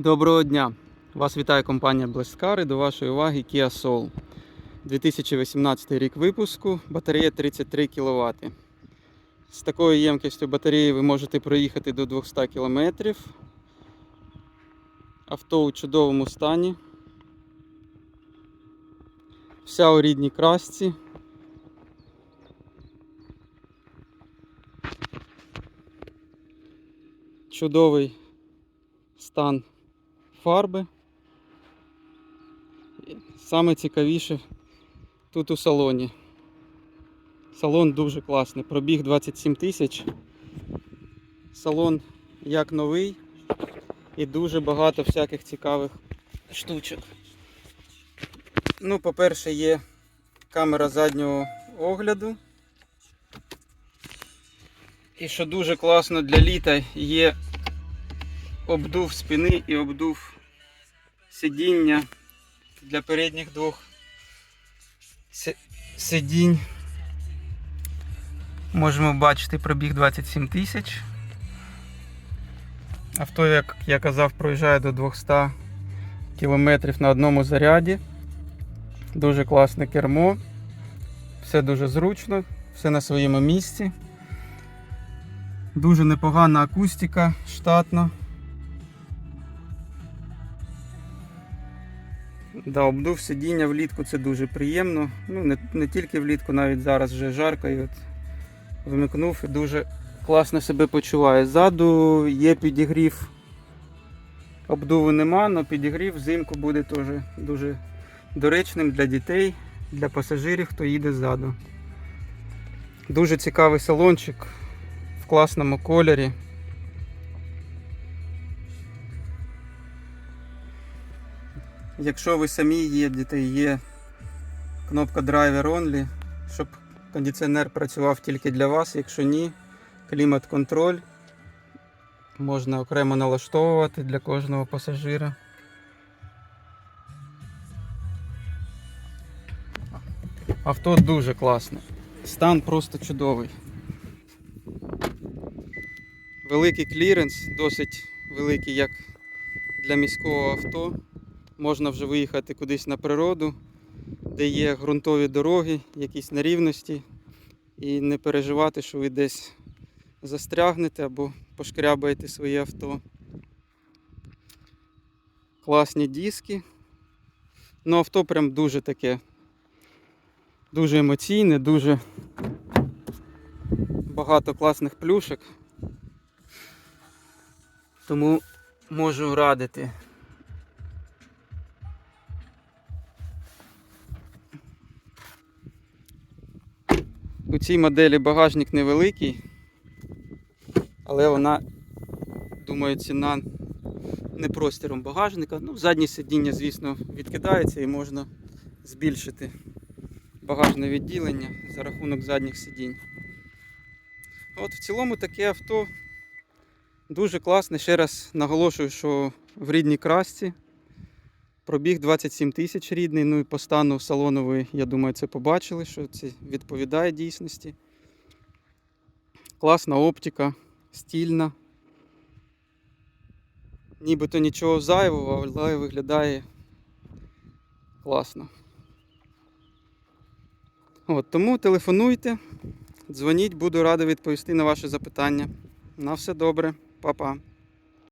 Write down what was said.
Доброго дня! Вас вітає компанія і до вашої уваги Kia Soul. 2018 рік випуску, батарея 33 кВт. З такою ємкістю батареї ви можете проїхати до 200 км. Авто у чудовому стані. Вся у рідній красці. Чудовий стан фарби. Саме цікавіше тут у салоні. Салон дуже класний, пробіг 27 тисяч. Салон як новий і дуже багато всяких цікавих штучок. Ну, по-перше, є камера заднього огляду. І що дуже класно для літа є обдув спини і обдув сидіння для передніх двох сидінь. Можемо бачити пробіг 27 тисяч. Авто, як я казав, проїжджає до 200 км на одному заряді. Дуже класне кермо. Все дуже зручно, все на своєму місці. Дуже непогана акустика, штатна. Да, обдув сидіння влітку це дуже приємно. Ну, не, не тільки влітку, навіть зараз вже жарко. І от вмикнув і дуже класно себе почуває. Ззаду є підігрів. Обдуву нема, але підігрів взимку буде теж дуже доречним для дітей, для пасажирів, хто їде ззаду. Дуже цікавий салончик в класному кольорі. Якщо ви самі їдете, є кнопка Driver Only, щоб кондиціонер працював тільки для вас. Якщо ні, клімат-контроль можна окремо налаштовувати для кожного пасажира. Авто дуже класне. Стан просто чудовий. Великий кліренс, досить великий, як для міського авто. Можна вже виїхати кудись на природу, де є ґрунтові дороги, якісь нерівності, і не переживати, що ви десь застрягнете або пошкрябаєте своє авто. Класні диски. Ну, авто прям дуже таке, дуже емоційне, дуже багато класних плюшок. Тому можу радити. У цій моделі багажник невеликий, але вона, думаю, ціна не простіром багажника. Ну, заднє сидіння, звісно, відкидається і можна збільшити багажне відділення за рахунок задніх сидінь. От в цілому таке авто дуже класне. Ще раз наголошую, що в рідній красці. Пробіг 27 тисяч рідний, ну і по стану салону ви, я думаю, це побачили, що це відповідає дійсності. Класна оптика, стільна. Нібито нічого зайвого, але виглядає класно. От, тому телефонуйте, дзвоніть, буду радий відповісти на ваші запитання. На все добре, Па-па.